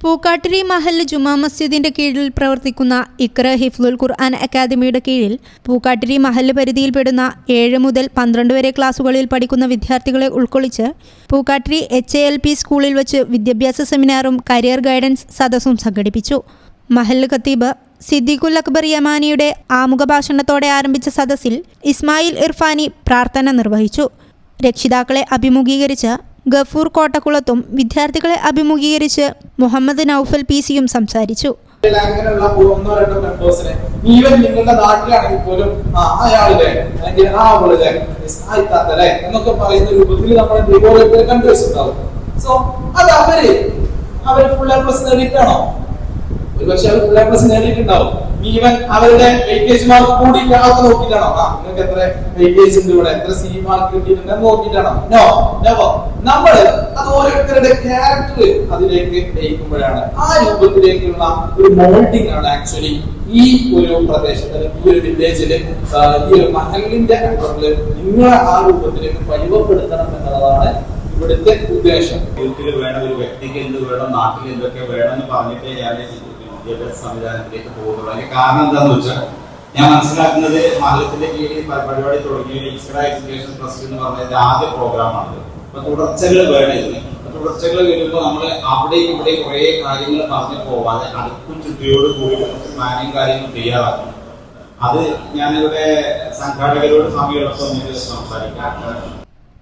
പൂക്കാട്ടിരി മഹൽ ജുമാ മസ്ജിദിന്റെ കീഴിൽ പ്രവർത്തിക്കുന്ന ഇക്ര ഹിഫ്ലുൽ ഖുർആൻ അക്കാദമിയുടെ കീഴിൽ പൂക്കാട്ടിരി മഹൽ പരിധിയിൽപ്പെടുന്ന ഏഴ് മുതൽ പന്ത്രണ്ട് വരെ ക്ലാസുകളിൽ പഠിക്കുന്ന വിദ്യാർത്ഥികളെ ഉൾക്കൊള്ളിച്ച് Pookkattiri H A L P സ്കൂളിൽ വെച്ച് വിദ്യാഭ്യാസ സെമിനാറും കരിയർ ഗൈഡൻസ് സദസ്സും സംഘടിപ്പിച്ചു. മഹൽ ഖത്തീബ് സിദ്ദീഖുൽ അക്ബർ യമാനിയുടെ ആമുഖ ഭാഷണത്തോടെ ആരംഭിച്ച സദസ്സിൽ ഇസ്മായിൽ ഇർഫാനി പ്രാർത്ഥന നിർവഹിച്ചു. രക്ഷിതാക്കളെ അഭിമുഖീകരിച്ച് ഗഫൂർ കോട്ടക്കുളത്തും വിദ്യാർത്ഥികളെ അഭിമുഖീകരിച്ച് മുഹമ്മദ് നൌഫൽ പി സിയും സംസാരിച്ചു. അങ്ങനെയുള്ള ഒന്നോ രണ്ടോ മെമ്പേഴ്സിനെ ഈവൻ നിങ്ങളുടെ നാട്ടിലാണെങ്കിൽ പോലും ആ അയാളിലെ അല്ലെങ്കിൽ ആ അവളിലെ സായിത്താത്തലെ എന്നൊക്കെ പറയുന്ന രൂപത്തിൽ നമ്മുടെ ഓരോരുത്തരെ കണ്ടുവച്ചിട്ടുണ്ടാവും. സോ അത് അവർ അവർ ഫുൾ എ പ്ലസ് നേടിയിട്ടാണോ ഒരുപക്ഷെ അവർ പിള്ളേരുടെ നേടിയിട്ടുണ്ടാവും ഈവൻ അവരുടെ വെയിറ്റേജ് മാർക്ക് കൂടി ആൾക്ക് നോക്കിയിട്ടാണോ? ആ നിങ്ങൾക്ക് എത്ര വെയിറ്റേജ് ഉണ്ട് ഇവിടെ? എത്ര സി മാർക്ക് കിട്ടിയിട്ടുണ്ട് നോക്കിയിട്ടാണോ? നോ നോ നമ്മൾ അത് ഓരോരുത്തരുടെ ക്യാരക്ടർ അതിലേക്ക് നയിക്കുമ്പോഴാണ് ആ രൂപത്തിലേക്കുള്ള ഒരു മോൾഡിംഗ് ആണ് ആക്ച്വലി ഈ ഒരു പ്രദേശത്ത് ഈ ഒരു വില്ലേജിൽ ഈ ഒരു മഹലിന്റെ അണ്ടറിൽ നിങ്ങളെ ആ രൂപത്തിലേക്ക് പരിവപ്പെടുത്തണം എന്നുള്ളതാണ് ഇവിടുത്തെ ഉദ്ദേശം. വീട്ടിൽ വേണം ഒരു വ്യക്തിക്ക് എന്ത് വേണം നാട്ടിൽ എന്തൊക്കെ വേണം എന്ന് പറഞ്ഞിട്ടേ ഞാൻ വിദ്യാഭ്യാസ സംവിധാനത്തിലേക്ക് പോകുന്നുള്ളൂ. അതിന്റെ കാരണം എന്താണെന്ന് വെച്ചാൽ ഞാൻ മനസ്സിലാക്കുന്നത് മഹലത്തിന്റെ കീഴിൽ പരിപാടി തുടങ്ങിയ ഇസ്ര എഡ്യൂക്കേഷൻ ട്രസ്റ്റ് എന്ന് പറഞ്ഞ ആദ്യ പ്രോഗ്രാമാണ് അപ്പൊ തുടർച്ചകൾ വേണം തുടർച്ചകൾ വരുമ്പോൾ നമ്മൾ അവിടെയും ഇവിടെ കുറെ കാര്യങ്ങൾ പറഞ്ഞു പോവാതെ അടുക്കും ചുറ്റിയോട് കൂടി കുറച്ച് പ്ലാനിങ് കാര്യങ്ങൾ തയ്യാറാക്കും അത് ഞാനിവിടെ സംഘാടകരോട് സമയമെടുപ്പം ഇത് സംസാരിക്കാം.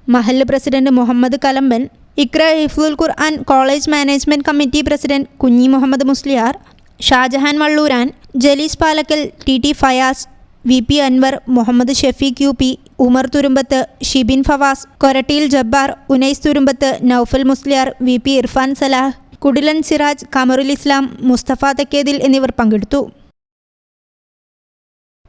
മഹല്ല് president Muhammad Kalamban Iqra Hifzul Quran college management committee president Kunhi Muhammad Musliyar Shajahan Valluran Jalees Palakkal T T Fayas V P Anwar Muhammad Shefeeq U P Umar Thurumbath Shibin Fawas Korattiyil Jabbar Unais Thurumbath Noufal Musliyar V P Irfan Salah Kudilan Siraj Kamarul Islam Musthafa Thakkedil എന്നിവർ പങ്കെടുത്തു.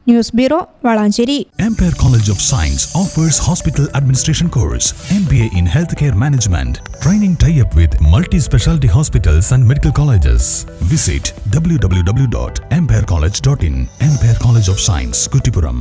News bureau Valanchery Ampere College of Science offers hospital administration course, MBA in healthcare management, training tie-up with multi-specialty hospitals and medical colleges. Visit www.amperecollege.in. Ampere College of Science, Kutipuram.